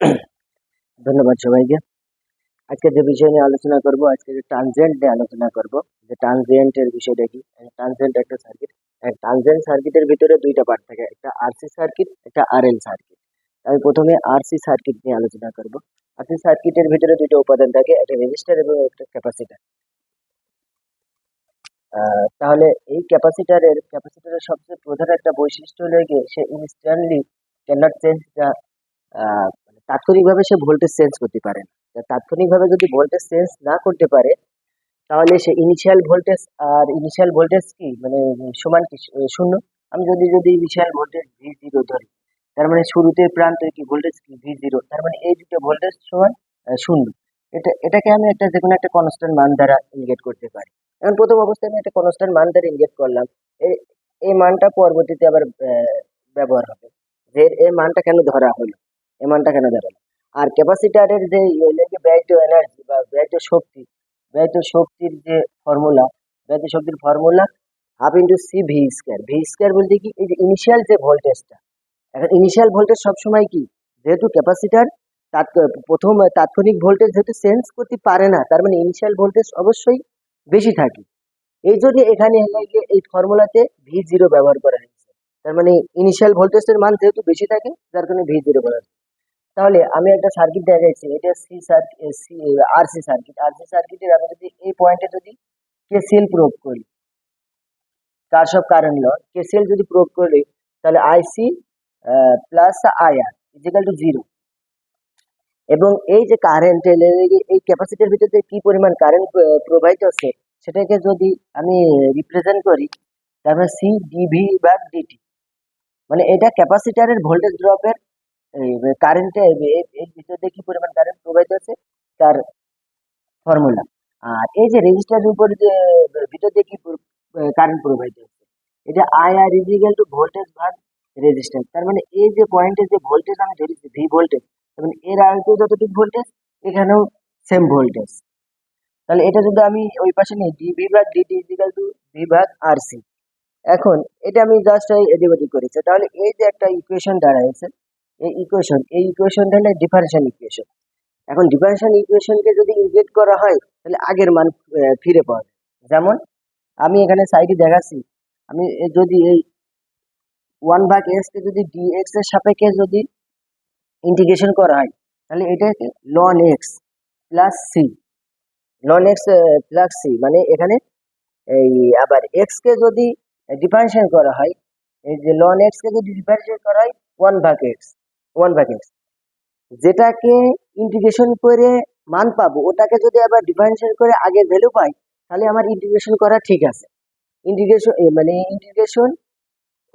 ধন্যবাদ সবাইকে। আজকে যে বিষয় নিয়ে আলোচনা করব আজকে যে ট্রানজেন্ট নিয়ে আলোচনা করব, যে ট্রানজেন্টের বিষয়টা কি? ট্রানজেন্ট একটা সার্কিট ট্রানজেন্ট সার্কিটের ভিতরে দুইটা পার্ট থাকে, একটা আরসি সার্কিট একটা আরএল সার্কিট আমি প্রথমে আরসি সার্কিট নিয়ে আলোচনা করব। আরসি সার্কিটের ভিতরে দুইটা উপাদান থাকে, একটা রেজিস্টার এবং একটা ক্যাপাসিটার তাহলে এই ক্যাপাসিটারের ক্যাপাসিটারের সবচেয়ে প্রধান একটা বৈশিষ্ট্য হলো গিয়ে সে ইনস্ট্যান্টলি ক্যানট চেঞ্জ দ্য তাৎক্ষণিকভাবে সে ভোল্টেজ চেঞ্জ করতে পারে না। তাৎক্ষণিকভাবে যদি ভোল্টেজ চেঞ্জ না করতে পারে, তাহলে সে ইনিশিয়াল ভোল্টেজ আর ইনিশিয়াল ভোল্টেজ কি? মানে সমান কি? শূন্য। আমি যদি যদি ইনিশিয়াল ভোল্টেজ ভি জিরো ধরি, তার মানে শুরুতে প্রান্তে কি? ভোল্টেজ কি? ভি জিরো তার মানে এই দুটো ভোল্টেজ সমান শূন্য। এটা, এটাকে আমি একটা যে কোনো একটা কনস্ট্যান্ট মান দ্বারা ইন্ডিকেট করতে পারি। এখন প্রথম অবস্থায় আমি একটা কনস্ট্যান্ট মান দ্বারা ইন্ডিকেট করলাম। এই এই মানটা পরবর্তীতে আবার ব্যবহার হবে। যে এই মানটা কেন ধরা হলো? এই মানটা কেন ধরা হলো আর ক্যাপাসিটারের যে ব্যয়িত এনার্জি বা ব্যয়িত শক্তি ব্যয়িত শক্তির যে ফর্মুলা ব্যয়িত শক্তির formula half into C V square V square বলতে কি? এই যে ইনিশিয়াল যে ভোল্টেজটা এখন ইনিশিয়াল ভোল্টেজ সবসময় কি? যেহেতু ক্যাপাসিটার প্রথম তাৎক্ষণিক ভোল্টেজ যেহেতু চেঞ্জ করতে পারে না, তার মানে ইনিশিয়াল ভোল্টেজ অবশ্যই বেশি থাকে। এই জন্য এখানে এই ফর্মুলাতে ভি জিরো ব্যবহার করা হয়েছে। তার মানে ইনিশিয়াল ভোল্টেজের মান যেহেতু বেশি থাকে, যার কারণে ভি জিরো বলা হয়েছে। তাহলে আমি একটা সার্কিট দেখাচ্ছি এটা C circuit C RC circuit RC সার্কিটের আমি যদি এই পয়েন্টে যদি কেসিএল প্রয়োগ করি কারশফ কারেন্ট ল কেসিএল যদি প্রয়োগ করি, তাহলে IC plus IR is equal to zero এবং এই যে কারেন্ট এই ক্যাপাসিটির ভিতরে কি পরিমাণ কারেন্ট প্রবাহিত হচ্ছে, সেটাকে যদি আমি রিপ্রেজেন্ট করি তারপরে সি ডিভি বা ডিটি মানে এটা ক্যাপাসিটারের ভোল্টেজ ড্রপের কারেন্টে এর ভিতরে কি পরিমাণ কারেন্ট প্রবাহিত হচ্ছে? তার ফর্মুলা আর এই যে রেজিস্টারের উপর যে, ভিতর দিয়ে কি কারেন্ট প্রবাহিত হচ্ছে? এটা I R is equal to voltage ভাগ রেজিস্ট্যান্স তার মানে এই যে পয়েন্টে যে ভোল্টেজ আমি ধরেছি ভি ভোল্টেজ এবং এর আগে যতটুকু ভোল্টেজ এখানেও সেম ভোল্টেজ তাহলে এটা যদি আমি ওই পাশে নিই ডি ভি ভাগ DT is equal to V ভাগ আর সি এখন এটা আমি জাস্ট এদিক ওদিক করেছি। তাহলে এই যে একটা ইকুয়েশন দাঁড়াইছে এই ইকুয়েশন এই ইকুয়েশনটা হলো ডিফারেনশিয়াল ইকুয়েশন এখন ডিফারেনশিয়াল ইকুয়েশনকে যদি ইনজেক্ট করা হয়, তাহলে আগের মান ফিরে পাওয়া যায়। যেমন, আমি এখানে সাইডে দেখাচ্ছি। আমি যদি এই ওয়ান ভাগ এক্স কে যদি ডিএক্স এর সাপেক্ষে যদি ইন্টিগ্রেশন করা হয়, তাহলে এটাকে ln x plus C ln x plus C মানে এখানে এই আবার এক্স কে যদি ডিফারেন্সিয়েট করা হয়, এই যে লন এক্স কে যদি ডিফারেন্সিয়েট করা হয় ওয়ান ভাগ এক্স ওয়ান ভাগ এক্স যেটাকে ইন্টিগ্রেশন করে মান পাবো, ওটাকে যদি আবার ডিফারেন্সিয়েট করে আগে ভ্যালু পাই, তাহলে আমার ইন্টিগ্রেশন করা ঠিক আছে। ইন্টিগ্রেশন মানে ইন্টিগ্রেশন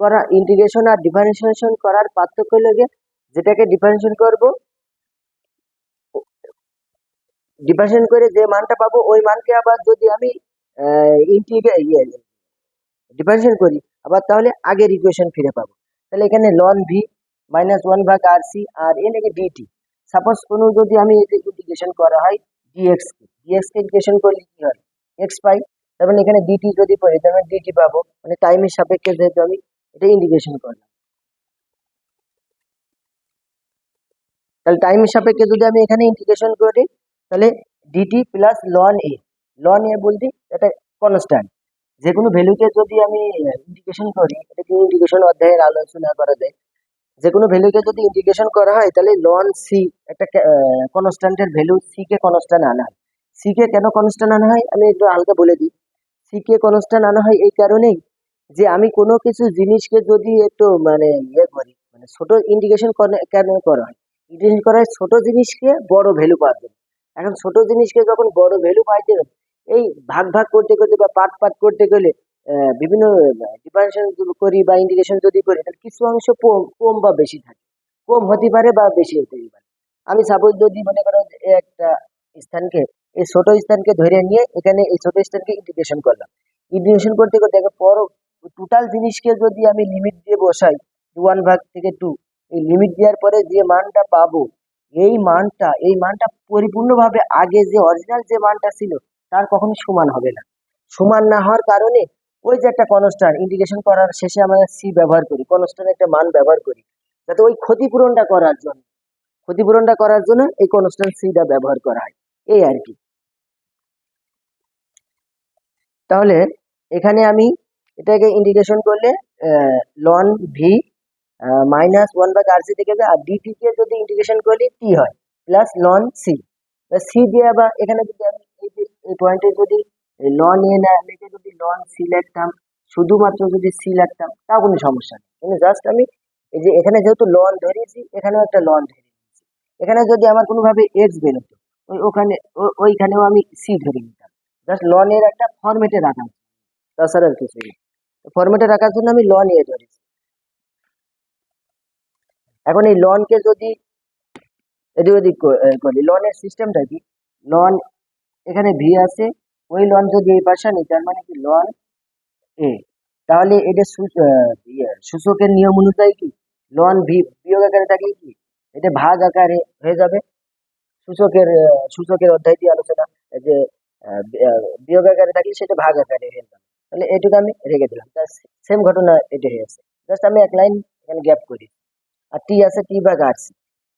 করা ইন্টিগ্রেশন আর ডিফারেন্সিয়েশন করার পার্থক্য হলো গিয়ে যেটাকে ডিফারেন্সিয়েট করব ডিফারেন্সিয়েট করে যে মানটা পাবো, ওই মানকে আবার যদি আমি ইন্টিগ্রে ডিফারেন্সিয়েট করি, আবার তাহলে আগের ইকুয়েশন ফিরে পাবো। তাহলে এখানে লন ভি মাইনাস ওয়ান ভাগ আর সি আর এ নাকি ডিটি সাপোজ কোনো যদি আমি ইন্টিগ্রেশন করা হয় ডিএক্স কে ডিএক্স কে ইন্টিগ্রেশন করলে কি হয়? এক্স পাই, তার মানে এখানে ডিটি যদি পাই, তার মানে ডিটি পাবো। মানে টাইমের সাপেক্ষে যেহেতু আমি এটা ইন্টিগ্রেশন করলাম। তাহলে টাইমের সাপেক্ষে যদি আমি এখানে ইন্টিগ্রেশন করি, তাহলে ডিটি প্লাস লন এ লন এ বলতে এটা কনস্ট্যান্ট যে কোনো ভ্যালুকে যদি আমি ইন্টিগ্রেশন করি এটাকে ইন্টিগ্রেশন অধ্যায়ের আলোচনা করা যায় যে কোনো ভ্যালুকে যদি ইন্টিগ্রেশন করা হয়, তাহলে লন সি একটা কনস্ট্যান্টের ভ্যালু সি কে কনস্ট্যান্ট আনা হয়। সি কে কেন কনস্ট্যান্ট আনা হয়? আমি একটু হালকা বলে দিই। সি কে কনস্ট্যান্ট আনা হয় এই কারণেই যে আমি কোনো কিছু জিনিসকে যদি একটু মানে ইয়ে করি মানে ছোট ইন্টিগ্রেশন কেন করা হয়? ইন্টিগ্রেশন করা হয় ছোট জিনিসকে বড় ভ্যালু পাওয়ার জন্য। এখন ছোট জিনিসকে যখন বড় ভ্যালু পাইতে এই ভাগ ভাগ করতে করতে বা পার্ট পার্ট করতে গেলে বিভিন্ন ডিফারেন্সিয়েশন করি বা ইন্ডিকেশন যদি করি, তাহলে কিছু অংশ কম বা বেশি থাকে। কম হতে পারে বা বেশি হতে পারে। আমি সাপোজ যদি মনে করো একটা স্থানকে এই ছোট স্থানকে ধরে নিয়ে এখানে এই ছোট স্থানকে ইন্টিগ্রেশন করলাম। ইন্টিগ্রেশন করতে করতে দেখো পর টোটাল জিনিসকে যদি আমি লিমিট দিয়ে বসাই ওয়ান ভাগ থেকে টু এই লিমিট দেওয়ার পরে যে মানটা পাবো, এই মানটা এই মানটা পরিপূর্ণভাবে আগে যে অরিজিনাল যে মানটা ছিল, তার কখনো সমান হবে না। সমান না হওয়ার কারণে ওই যে একটা কনস্ট্যান্ট ইন্টিগ্রেশন করার শেষে আমরা সি ব্যবহার করি কনস্ট্যান্ট একটা মান ব্যবহার করি, যাতে ওই ক্ষতিপূরণটা করার জন্য, ক্ষতিপূরণটা করার জন্য এই কনস্ট্যান্ট সিটা ব্যবহার করা হয়, এই আর কি। তাহলে এখানে আমি এটাকে ইন্টিগ্রেশন করলে ln V minus one by R C থেকে আর ডিটি কে যদি ইন্টিগ্রেশন করলে টি হয় প্লাস লন সি সি দিয়ে আবার এখানে যদি আমি এই পয়েন্টে যদি লন এ না লিখে যদি লন সি লিখতাম শুধুমাত্র যদি সি লিখতাম তাও কোনো সমস্যা নেই। কিন্তু জাস্ট আমি এই যে এখানে যেহেতু লন ধরেছি, এখানেও একটা লন ধরে নিয়েছি। এখানে যদি আমার কোনোভাবে এক্স বেরোতো ওই ওখানে ওইখানেও আমি সি ধরে নিতাম। জাস্ট লনের একটা ফরম্যাটে রাখা তাছাড়া কিছু নেই। ফরম্যাটে রাখার জন্য আমি লন এ ধরেছি। এখন এই লনকে যদি এদিক ওদিক করি লনের সিস্টেমটা কি? লন এখানে ভি আছে ওই লন যদি এই পাশে নিই তার মানে কি লন এ তাহলে এটা ইয়ে, সূচকের নিয়ম অনুযায়ী কি? লন ভি বিয়োগ আকারে থাকলে কি? এটা ভাগ আকারে হয়ে যাবে। সূচকের সূচকের অধ্যায় দিয়ে আলোচনা যে বিয়োগ আকারে থাকলে সেটা ভাগ আকারে হয়ে যাবে। তাহলে এটুকু আমি রেখে দিলাম। সেম ঘটনা এটা হয়েছে জাস্ট আমি এক লাইন এখানে গ্যাপ করি। আর টি আছে টি ভাগ আর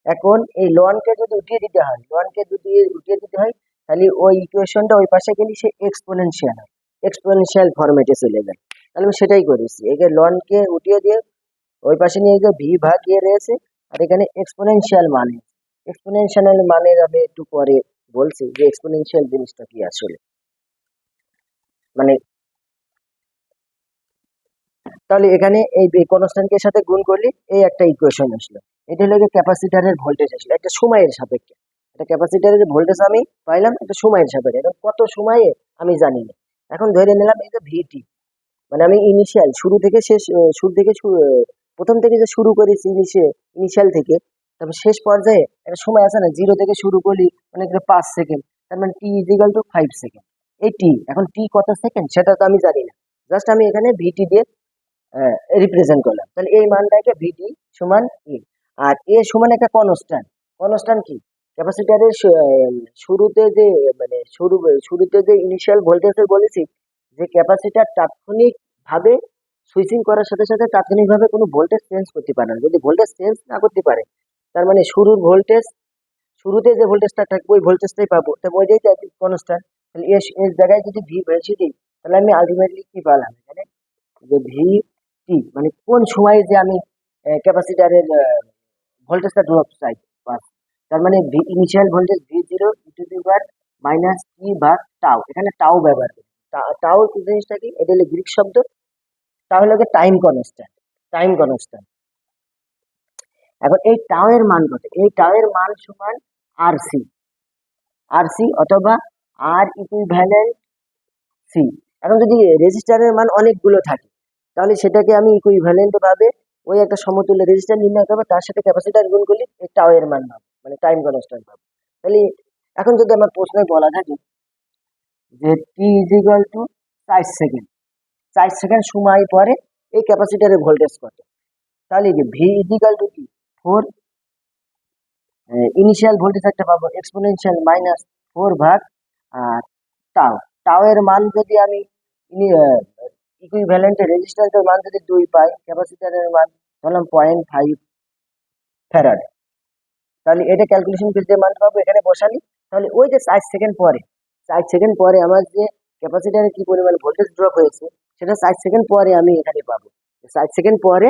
এখন এই লনকে যদি উঠিয়ে দিতে হয় লনকে যদি উঠিয়ে দিতে হয় তাহলে ওই ইকুয়েশনটা ওই পাশে গেলে সে এক্সপোনেনশিয়াল হয় এক্সপোনেনশিয়াল ফরম্যাটে চলে যায় তাহলে আমি সেটাই করেছি। একে লনকে উঠিয়ে দিয়ে ওই পাশে নিয়ে গিয়ে ভি ভাগ ইয়ে রয়েছে, আর এখানে এক্সপোনেনশিয়াল মানে। এক্সপোনেনশিয়াল মানের আমি একটু পরে বলছি যে এক্সপোনেনশিয়াল জিনিসটা কি আসলে। মানে তাহলে এখানে এই কনস্ট্যান্টের সাথে গুণ করলে এই একটা ইকুয়েশন আসলো। এটা হলো ক্যাপাসিটারের ভোল্টেজ আসলো। একটা সময়ের সাপেক্ষে। একটা ক্যাপাসিটারের ভোল্টেজ আমি পাইলাম একটা সময়ের সাপেক্ষে। এবং কত সময়ে আমি জানি না। এখন ধরে নিলাম এই যে ভিটি মানে আমি ইনিশিয়াল শুরু থেকে শেষ শুরু থেকে প্রথম থেকে যে শুরু করেছি ইনিশিয়াল থেকে, তারপর শেষ পর্যায়ে একটা সময় আছে না জিরো থেকে শুরু করি মানে পাঁচ সেকেন্ড তার মানে T is equal to five second এই টি এখন টি কত সেকেন্ড সেটা তো আমি জানি না। জাস্ট আমি এখানে ভিটি দিয়ে রিপ্রেজেন্ট করলাম। তাহলে এই মানটাকে ভিটি সমান এ আর এ সমান একটা কনস্ট্যান্ট কনস্ট্যান্ট কি? ক্যাপাসিটারের শুরুতে যে মানে শুরু, শুরুতে যে ইনিশিয়াল ভোল্টেজের বলেছি, যে ক্যাপাসিটার তাৎক্ষণিক ভাবে সুইচিং করার সাথে সাথে তাৎক্ষণিকভাবে কোনো ভোল্টেজ চেঞ্জ করতে পারে না। যদি ভোল্টেজ চেঞ্জ না করতে পারে, তার মানে শুরুর ভোল্টেজ শুরুতে যে ভোল্টেজটা থাকবে, ওই ভোল্টেজটাই পাবো। তো ওইটাই কনস্ট্যান্ট তাহলে এর এর জায়গায় যদি ভি বেশি দিই, তাহলে আমি আলটিমেটলি কি পেলাম এখানে যে ভি টি মানে কোন সময়ে যে আমি ক্যাপাসিটারের ভোল্টেজটা ড্রপ চাই তার মানে V initial voltage V zero to the power minus T বা টাও এখানে টাও ব্যবহার করি। টাও জিনিসটা কি? এটা হলো গ্রিক শব্দ। তাহলে টাইম কনস্ট্যান্ট টাইম কনস্ট্যান্ট এখন এই টাও এর মান কত? এই টাও এর মান সমান আর সি আর সি অথবা আর ইকুইভ্যালেন্ট সি এখন যদি রেজিস্টারের মান অনেকগুলো থাকে, তাহলে সেটাকে আমি ইকুইভ্যালেন্ট ভাবে ওই একটা সমতুল্য রেজিস্টার নির্ণয় করব, তার সাথে ক্যাপাসিটার গুণ করলে এই টাও এর মান পাবো। মানে টাইম কনস্ট্যান্ট পাবো তাহলে এখন যদি আমার প্রশ্নে বলা থাকে যে টি ইজ ইকুয়াল টু চার সেকেন্ড চার সেকেন্ড সময় পরে এই ক্যাপাসিটারের ভোল্টেজ কত? তাহলে কি ভি ইজ ইকুয়াল টু কি? ফোর ইনিশিয়াল ভোল্টেজ একটা পাবো এক্সপোনেনশিয়াল মাইনাস ফোর ভাগ আর টাও টাও এর মান যদি আমি ইকুইভ্যালেন্ট রেজিস্ট্যান্সের মান যদি দুই পাই ক্যাপাসিটারের মান ধরলাম পয়েন্ট ফাইভ ফ্যারাড তাহলে এটা ক্যালকুলেশন করে যে মান এখানে বসালি। তাহলে ওই যে চার সেকেন্ড পরে চার সেকেন্ড পরে আমার যে ক্যাপাসিটারে কি পরিমাণ ভোল্টেজ ড্রপ হয়েছে, সেটা চার সেকেন্ড পরে আমি এখানে পাবো। চার সেকেন্ড পরে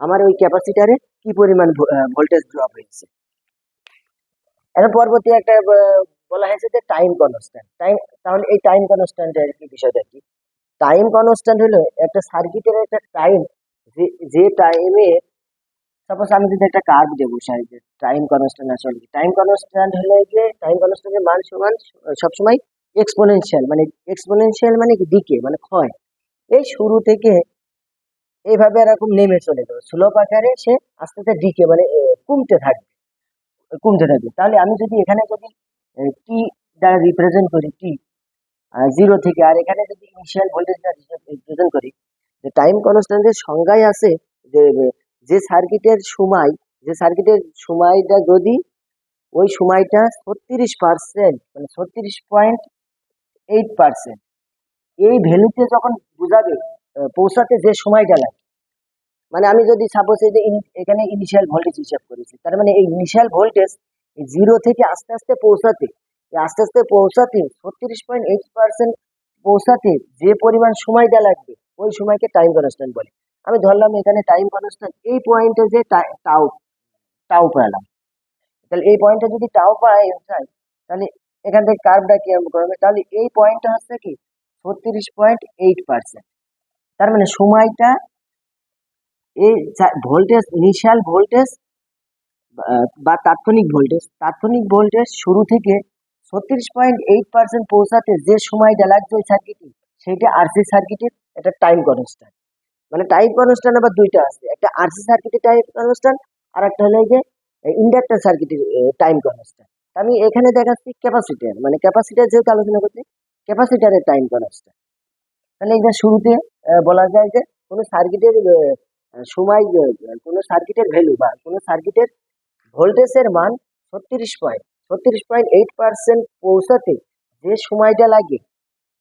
আমার ওই ক্যাপাসিটারে কি পরিমাণ ভোল্টেজ ড্রপ হয়েছে। এখন পরবর্তী একটা বলা হয়েছে যে টাইম কনস্ট্যান্ট টাইম তাহলে এই টাইম কনস্ট্যান্টের কি বিষয়টা কি? টাইম কনস্ট্যান্ট হলো একটা সার্কিটের একটা টাইম যে যে টাইমে সাপোজ আমি যদি একটা কার্ভ দিয়ে বসাই যে টাইম কনস্ট্যান্ট আসলে টাইম কনস্ট্যান্ট হলে যে টাইম কনস্ট্যান্টের মান সমান, সবসময় এক্সপোনেনশিয়াল মানে এক্সপোনেনশিয়াল মানে দিকে মানে ক্ষয়। এই শুরু থেকে এইভাবে এরকম নেমে চলে যাবে। স্লোপ আকারে সে আস্তে আস্তে ডিকে মানে কমতে থাকবে কমতে থাকবে। তাহলে আমি যদি এখানে যদি টি দ্বারা রিপ্রেজেন্ট করি টি জিরো থেকে, আর এখানে যদি ইনিশিয়াল ভোল্টেজ দ্বারা রিপ্রেজেন্ট করি, যে টাইম কনস্ট্যান্টের সংজ্ঞায় আছে যে যে সার্কিটের সময়, যে সার্কিটের সময়টা যদি ওই সময়টা ছত্রিশ পার্সেন্ট মানে ছত্রিশ পয়েন্ট এইট পার্সেন্ট এই ভ্যালুতে যখন বোঝাবে পৌঁছাতে যে সময়টা লাগে মানে আমি যদি সাপোজ এই যে এখানে ইনিশিয়াল ভোল্টেজ হিসাব করেছি, তার মানে এই ইনিশিয়াল ভোল্টেজ জিরো থেকে আস্তে আস্তে পৌঁছাতে আস্তে আস্তে পৌঁছাতে, ছত্রিশ পয়েন্ট এইট পার্সেন্ট পৌঁছাতে যে পরিমাণ সময়টা লাগবে, ওই সময়কে টাইম কনস্ট্যান্ট বলে। আমি ধরলাম এখানে টাইম কনস্ট্যান্ট এই পয়েন্টে যে টা- টাও টাও পেলাম। তাহলে এই পয়েন্টে যদি টাও পাই যায় তাহলে এখান থেকে কার্ভটা কি করবে? তাহলে এই পয়েন্টটা হচ্ছে কি, ছত্রিশ পয়েন্ট এইট পার্সেন্ট তার মানে সময়টা, এই ভোল্টেজ ইনিশিয়াল ভোল্টেজ বা তাৎক্ষণিক ভোল্টেজ তাৎক্ষণিক ভোল্টেজ শুরু থেকে ছত্রিশ পয়েন্ট এইট পার্সেন্ট পৌঁছাতে যে সময়টা লাগবে ওই সার্কিটে সেইটা আরসি সার্কিটের একটা টাইম কনস্ট্যান্ট মানে টাইম কনস্ট্যান্ট আবার দুইটা আছে। একটা আরসি সার্কিটের টাইম কনস্ট্যান্ট আর একটা হলো যে ইন্ডাক্টর সার্কিটের টাইম কনস্ট্যান্ট আমি এখানে দেখাচ্ছি ক্যাপাসিটার মানে ক্যাপাসিটার যেহেতু আলোচনা করছি ক্যাপাসিটারের টাইম কনস্ট্যান্ট তাহলে এটা শুরুতে বলা যায় যে কোনো সার্কিটের সময় কোনো সার্কিটের ভ্যালু বা কোনো সার্কিটের ভোল্টেজের মান ছত্রিশ পয়েন্ট ছত্রিশ পয়েন্ট এইট পার্সেন্ট পৌঁছাতে যে সময়টা লাগে,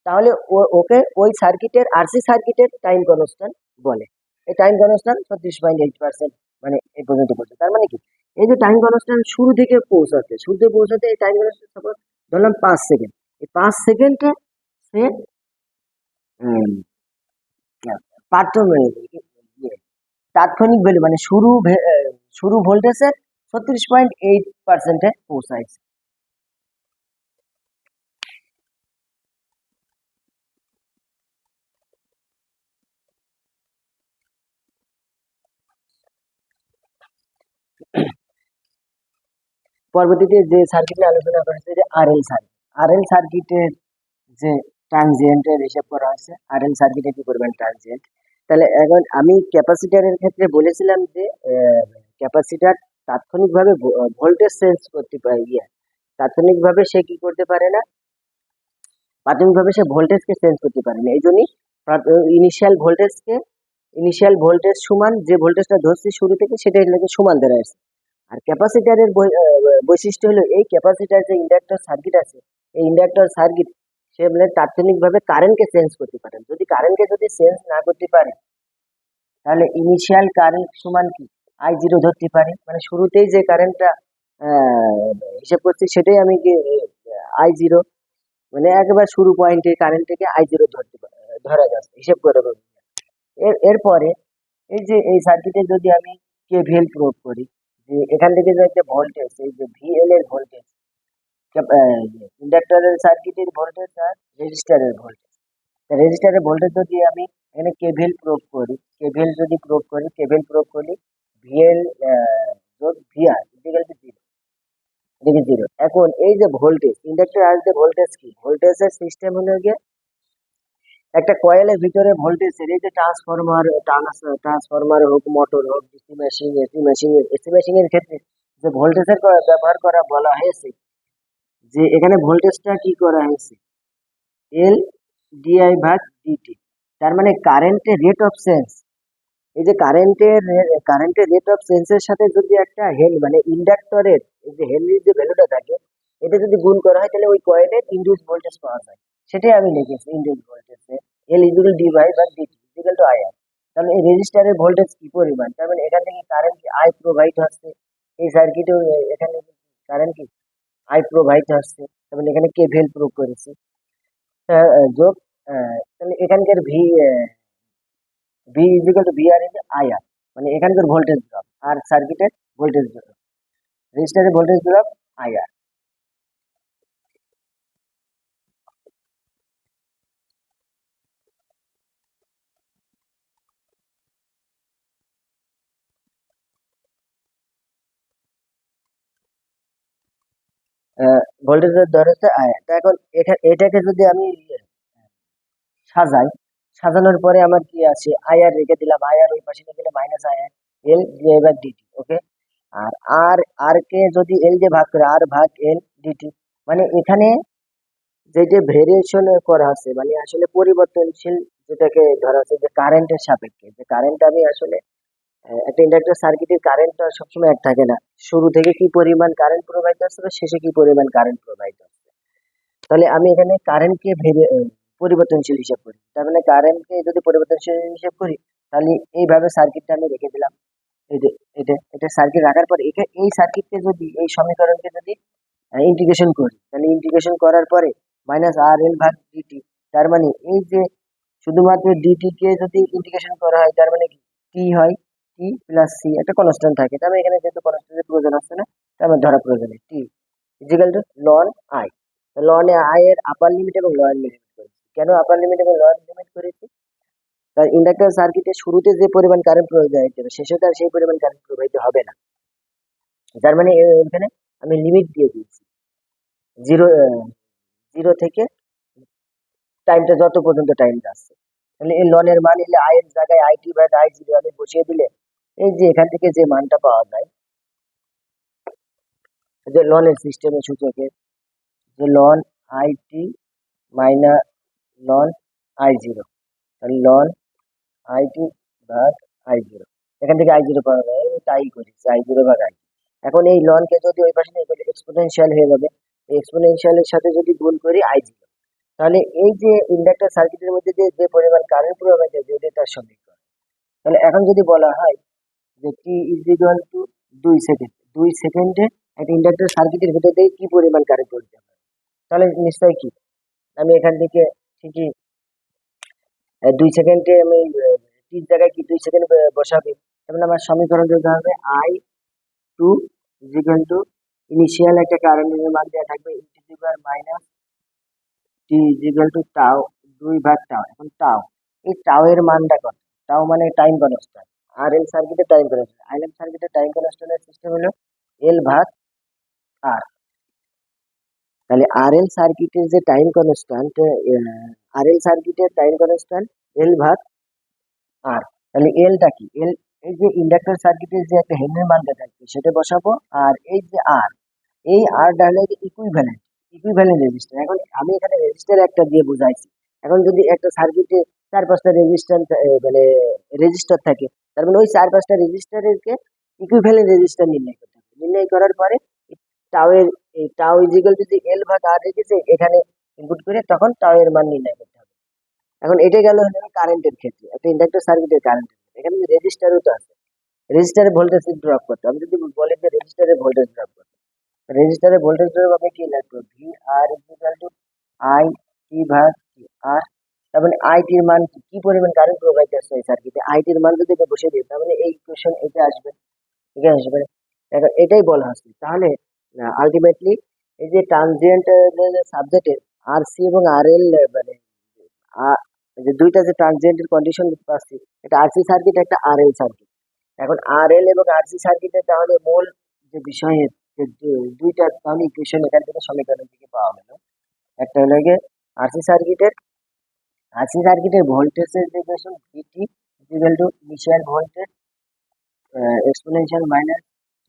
তাহলে ওকে ওই সার্কিটের আরসি সার্কিটের টাইম কনস্ট্যান্ট বলে। এই টাইম কনস্ট্যান্ট ছত্রিশ পয়েন্ট এইট পার্সেন্ট মানে এই পর্যন্ত পৌঁছে। তার মানে কি? এই যে টাইম কনস্ট্যান্ট শুরু থেকে পৌঁছাতে শুরু থেকে পৌঁছাতে এই টাইম কনস্ট্যান্ট সাপোজ ধরলাম পাঁচ সেকেন্ড এই পাঁচ সেকেন্ডে সে ইয়ে, তাৎক্ষণিক ভ্যালু মানে শুরু শুরু ভোল্টেজের ছত্রিশ পয়েন্ট এইট পার্সেন্টে পৌঁছাইছে। পরবর্তীতে যে সার্কিট নিয়ে আলোচনা করা হয়েছে, যে আর এল সার্কিট আর এল সার্কিটের যে ট্রানজিয়েন্টের হিসাব করা হয়েছে আর এল সার্কিটে কি করবেন ট্রানজিয়েন্ট তাহলে এখন আমি ক্যাপাসিটারের ক্ষেত্রে বলেছিলাম যে ক্যাপাসিটার তাৎক্ষণিকভাবে ভোল্টেজ চেঞ্জ করতে পারে ইয়ে। তাৎক্ষণিকভাবে সে কি করতে পারে না? প্রাথমিকভাবে সে ভোল্টেজকে চেঞ্জ করতে পারে না। এই জন্যই ইনিশিয়াল ভোল্টেজকে ইনিশিয়াল ভোল্টেজ সমান যে ভোল্টেজটা ধরছি শুরু থেকে সেটাই লাগে সমান ধরে আছে আর ক্যাপাসিটারের বৈশিষ্ট্য হলো এই ক্যাপাসিটার যে ইন্ডাক্টর সার্কিট আছে, এই ইন্ডাক্টর সার্কিট, সে মানে তাৎক্ষণিকভাবে কারেন্টকে চেঞ্জ করতে পারে। যদি কারেন্টকে যদি চেঞ্জ না করতে পারে, তাহলে ইনিশিয়াল কারেন্ট সমান কি? আই জিরো ধরতে পারি। মানে শুরুতেই যে কারেন্টটা হিসেব করছি, সেটাই আমি কি আই জিরো মানে একেবারে শুরু পয়েন্টে কারেন্ট থেকে আই জিরো ধরতে ধরা যাচ্ছে, হিসেব করে এর, এরপরে এই যে এই সার্কিটে যদি আমি কে কেভিএল প্রয়োগ করি যে এখান থেকে যে একটা ভোল্টেজ এই যে ভিএল এর ভোল্টেজ ইন্ডাক্টরের সার্কিটের ভোল্টেজ আর রেজিস্টারের ভোল্টেজ রেজিস্টারের ভোল্টেজ যদি আমি এখানে কেভিএল প্রয়োগ করি কেভিএল যদি প্রয়োগ করি কেভিএল প্রয়োগ করি ভিএল যোগ ভিআর টু জিরো জিরো এখন এই যে ভোল্টেজ ইন্ডাক্টর আর যে ভোল্টেজ কি? ভোল্টেজের সিস্টেম হলো গিয়ে একটা কয়েলের ভিতরে ভোল্টেজের এই যে ট্রান্সফরমার ট্রান্সফরমার হোক মোটর হোক DC machine AC machine AC machine এর ক্ষেত্রে যে ভোল্টেজের ব্যবহার করা বলা হয়েছে, যে এখানে ভোল্টেজটা কি করা হয়েছে? এল ডিআই ভাগ ডিটি তার মানে কারেন্টের রেট অফ চেঞ্জ এই যে কারেন্টের কারেন্টের রেট অফ চেঞ্জের সাথে যদি একটা হেল মানে ইন্ডাক্টরের যে হেনরির যে ভ্যালুটা থাকে, এটা যদি গুণ করা হয়, তাহলে ওই কয়েলের ইন্ডিউস ভোল্টেজ পাওয়া যায়। সেটাই আমি লিখেছি induce voltage L equal D by বা DT equal to I R তাহলে এই রেজিস্টারের ভোল্টেজ কি পরিমাণ? তার মানে এখান থেকে কারেন্ট কি আই প্রোভাইড হচ্ছে? এই সার্কিটেও এখানে কারেন্ট কি? আই প্রোভাইড হচ্ছে। তার মানে এখানে কেভিএল প্রয়োগ করেছি। আহ, আহ, যোগ তাহলে এখানকার V V is equal to V R is I R মানে এখানকার ভোল্টেজ ড্রপ আর সার্কিটের ভোল্টেজ ড্রপ রেজিস্টারের ভোল্টেজ ড্রপ আই আর ভোল্টেজের দর হচ্ছে তা এখন এখা- এটাকে যদি আমি সাজাই, সাজানোর পরে আমার কি আছে? আই আর রেখে দিলাম আই আর ওই পাশে রেখে দিলাম minus I R L divide DT okay R R R কে যদি এল দিয়ে ভাগ করে আর ভাগ এল ডিটি মানে এখানে যে যে ভেরিয়েশন করা আছে মানে আসলে পরিবর্তনশীল যেটাকে ধরা আছে যে কারেন্টের সাপেক্ষে, যে কারেন্ট আমি আসলে একটা ইন্ডাক্টর সার্কিটের কারেন্টটা সবসময় এক থাকে না। শুরু থেকে কি পরিমাণ কারেন্ট প্রোভাইড হচ্ছে শেষে কি পরিমাণ কারেন্ট প্রোভাইড হচ্ছে তাহলে আমি এখানে কারেন্টকে পরিবর্তনশীল হিসাব করি। তার মানে কারেন্টকে যদি পরিবর্তনশীল হিসাব করি, তাহলে এইভাবে সার্কিটটা আমি রেখে দিলাম। এই যে, এটা এটা সার্কিট রাখার পর এটা এই সার্কিটকে যদি, এই সমীকরণকে যদি ইন্টিগ্রেশন করি, তাহলে ইন্টিগ্রেশন করার পরে মাইনাস আর এল ভাগ ডিটি তার মানে এই যে শুধুমাত্র ডিটি কে যদি ইন্টিগ্রেশন করা হয়, তার মানে টি হয় টি প্লাস সি একটা কনস্ট্যান্ট থাকে। তার মানে এখানে যেহেতু কনস্ট্যান্টের প্রয়োজন হচ্ছে না, তার মানে ধরা প্রয়োজন T is equal to ln I ln I এর আপার লিমিট এবং লোয়ার লিমিট করেছি। কেন আপার লিমিট এবং লোয়ার লিমিট করেছি? তার ইন্ডাক্টর সার্কিটে শুরুতে যে পরিমাণ কারেন্ট প্রবাহিত হবে, শেষে তার সেই পরিমাণ কারেন্ট প্রবাহিত হবে না। যার মানে এখানে আমি লিমিট দিয়ে দিয়েছি। জিরো জিরো থেকে টাইমটা যত পর্যন্ত টাইমটা যাচ্ছে তাহলে এই লনের মান এলে আই এর জায়গায় আইটি বা আই জিরো আমি বসিয়ে দিলে এই যে এখান থেকে যে মানটা পাওয়া যায়, যে লনের সিস্টেমের সূচকে, যে ln IT minus ln I zero তাহলে লন আইটি ভাগ আই জিরো এখান থেকে আই জিরো পাওয়া যায়, আমি তাই করেছি আই জিরো ভাগ আই এখন এই লনকে যদি ওই পাশে নিয়ে গেলে এক্সপোনেনশিয়াল হয়ে যাবে এক্সপোনেনশিয়ালের সাথে যদি গুণ করি আই জিরো তাহলে এই যে ইন্ডাক্টর সার্কিটের মধ্যে যে যে পরিমাণ কারেন্ট প্রবাহিত হয়েছে এটাই তার সমীকরণ তাহলে এখন যদি বলা হয় যে টি ইজ ইকুয়াল টু দুই সেকেন্ড দুই সেকেন্ডে একটা ইন্ডাক্টর সার্কিটের ভিতর দিয়ে কি পরিমাণ কারেন্ট পড়তে হবে? তাহলে নিশ্চয়ই কি? আমি এখান থেকে ঠিকই দুই সেকেন্ডে আমি টির জায়গায় কি দুই সেকেন্ড বসাবে? তাহলে আমার সমীকরণ দিতে হবে I two is equal to initial একটা কারেন্টের মান দেওয়া থাকবে integral minus T is equal to tau দুই ভাগ টাও এখন টাও এই টাও এর মানটা কত? টাও মানে টাইম কনস্ট্যান্ট আর এল সার্কিটের টাইম কনস্ট্যান্ট আই এল সার্কিটের টাইম কনস্ট্যান্টের সিস্টেম হলো এল ভাগ আর তাহলে আর এল সার্কিটের যে টাইম কনস্ট্যান্ট আর এল সার্কিটের টাইম কনস্ট্যান্ট এল ভাগ আর তাহলে এলটা কি? এল এই যে ইন্ডাক্টর সার্কিটের যে একটা হেনরি মানটা থাকবে, সেটা বসাবো আর এই যে আর এই আরটা হলো ইকুইভ্যালেন্ট ইকুইভ্যালেন্ট রেজিস্টার এখন আমি এখানে রেজিস্টার একটা দিয়ে বোঝাইছি। এখন যদি একটা সার্কিটে চার পাঁচটা রেজিস্ট্যান্ট মানে রেজিস্টার থাকে তার মানে ওই চার পাঁচটা রেজিস্টারেরকে ইকুইভ্যালেন্ট রেজিস্টার নির্ণয় করতে হবে। নির্ণয় করার পরে টাওয়ের এই টাও ইজিক্যাল যদি এল ভাগ আর রেখেছে এখানে ইনপুট করে তখন টাও এর মান নির্ণয় করতে হবে। এখন এটা গেল হলো কারেন্টের ক্ষেত্রে, একটা ইন্ডাক্টর সার্কিটের কারেন্ট এখানে রেজিস্টারও তো আছে। রেজিস্টারে ভোল্টেজ ড্রপ করতে। আমি যদি বলি যে রেজিস্টারে ভোল্টেজ ড্রপ করতে রেজিস্টারে ভোল্টেজ ড্রপ আমি কি? লিখব V R equal to I T ভাগ আর তার মানে আই মান কি পরিমাণ কারেন্ট প্রবাহিত হচ্ছে এই সার্কিটে আইটির মান যদি এটা বসিয়ে দিই মানে এই ইকুয়েশন এটা আসবে এটা আসবে। এখন এটাই বলা হচ্ছে। তাহলে আলটিমেটলি এই যে ট্রানজিয়েন্ট সাবজেক্টের আর সি এবং আর এল মানে যে দুইটা যে ট্রানজিয়েন্টের কন্ডিশন পাচ্ছি, এটা আর সি সার্কিট একটা আর এল সার্কিট এখন আর এল এবং আর সি সার্কিটের তাহলে মূল যে বিষয়ের দুইটা তাহলে ইকুয়েশন এখান থেকে সমীকরণ থেকে পাওয়া গেল। একটা হলো গিয়ে আরসি সার্কিটের আরসি সার্কিটের ভোল্টেজের equation VT equal to initial voltage exponential minus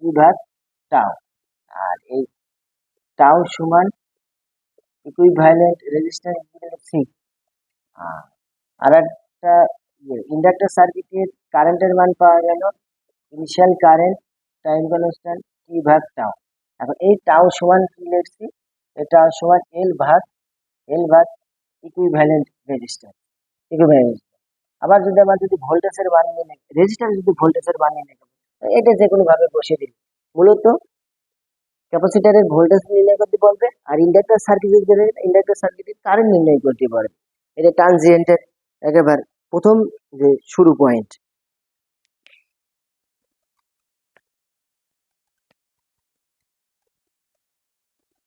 two ভাগ টাও আর এই টাও সমান equivalent resistance equal to C R একটা ইন্ডাক্টর সার্কিটের কারেন্টের মান পাওয়া গেল initial current time constant T ভাগ টাও এখন এই টাও সমান কি লিখছি? এটা সমান এল ভাগ এল ভাগ ইকুইভ্যালেন্ট রেজিস্টার ইকুইভ্যালেন্ট আবার যদি আমার যদি ভোল্টেজের বানিয়ে নেই রেজিস্টার যদি ভোল্টেজের বানিয়ে নেই, এটা যে কোনো ভাবে বসিয়ে দিন মূলত ক্যাপাসিটারের ভোল্টেজ নির্ণয় করতে বলবে, আর ইন্ডাক্টর সার্কিটের ইন্ডাক্টর সার্কিটের কারেন্ট নির্ণয় করতে পারবে। এটা ট্রানজিয়েন্টের একেবারে প্রথম যে শুরু পয়েন্ট